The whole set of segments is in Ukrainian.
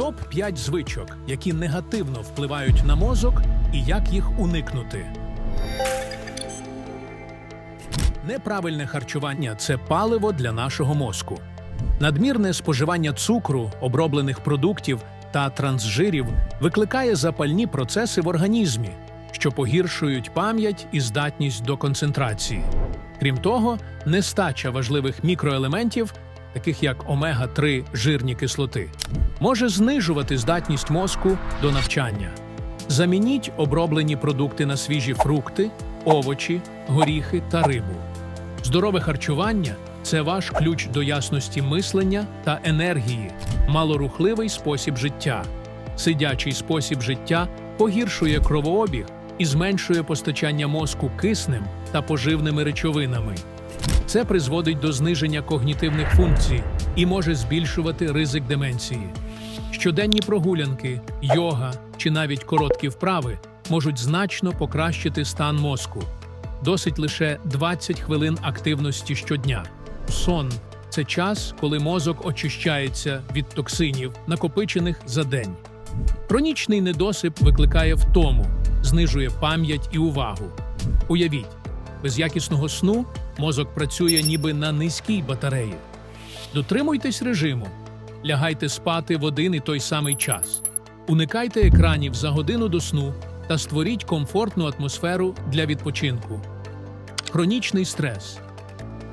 Топ 5 звичок, які негативно впливають на мозок, і як їх уникнути. Неправильне харчування це паливо для нашого мозку. Надмірне споживання цукру, оброблених продуктів та трансжирів викликає запальні процеси в організмі, що погіршують пам'ять і здатність до концентрації. Крім того, нестача важливих мікроелементів, таких як омега-3 жирні кислоти, може знижувати здатність мозку до навчання. Замініть оброблені продукти на свіжі фрукти, овочі, горіхи та рибу. Здорове харчування це ваш ключ до ясності мислення та енергії, малорухливий спосіб життя. Сидячий спосіб життя погіршує кровообіг і зменшує постачання мозку киснем та поживними речовинами. Це призводить до зниження когнітивних функцій і може збільшувати ризик деменції. Щоденні прогулянки, йога чи навіть короткі вправи можуть значно покращити стан мозку. Досить лише 20 хвилин активності щодня. Сон це час, коли мозок очищається від токсинів, накопичених за день. Хронічний недосип викликає втому, знижує пам'ять і увагу. Уявіть, без якісного сну мозок працює ніби на низькій батареї. Дотримуйтесь режиму, лягайте спати в один і той самий час. Уникайте екранів за годину до сну та створіть комфортну атмосферу для відпочинку. Хронічний стрес.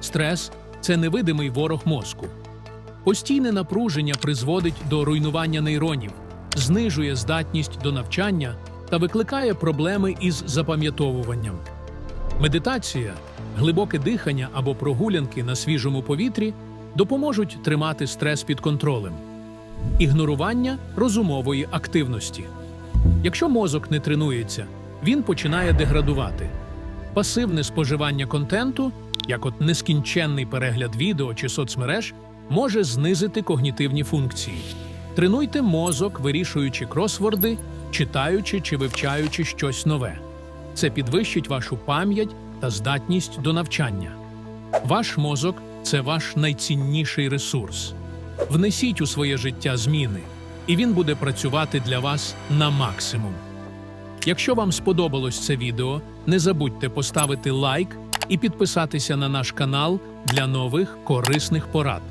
Стрес це невидимий ворог мозку. Постійне напруження призводить до руйнування нейронів, знижує здатність до навчання та викликає проблеми із запам'ятовуванням. Медитація, глибоке дихання або прогулянки на свіжому повітрі допоможуть тримати стрес під контролем. Ігнорування розумової активності. Якщо мозок не тренується, він починає деградувати. Пасивне споживання контенту, як от нескінченний перегляд відео чи соцмереж, може знизити когнітивні функції. Тренуйте мозок, вирішуючи кросворди, читаючи чи вивчаючи щось нове. Це підвищить вашу пам'ять та здатність до навчання. Ваш мозок це ваш найцінніший ресурс. Внесіть у своє життя зміни, і він буде працювати для вас на максимум. Якщо вам сподобалось це відео, не забудьте поставити лайк і підписатися на наш канал для нових корисних порад.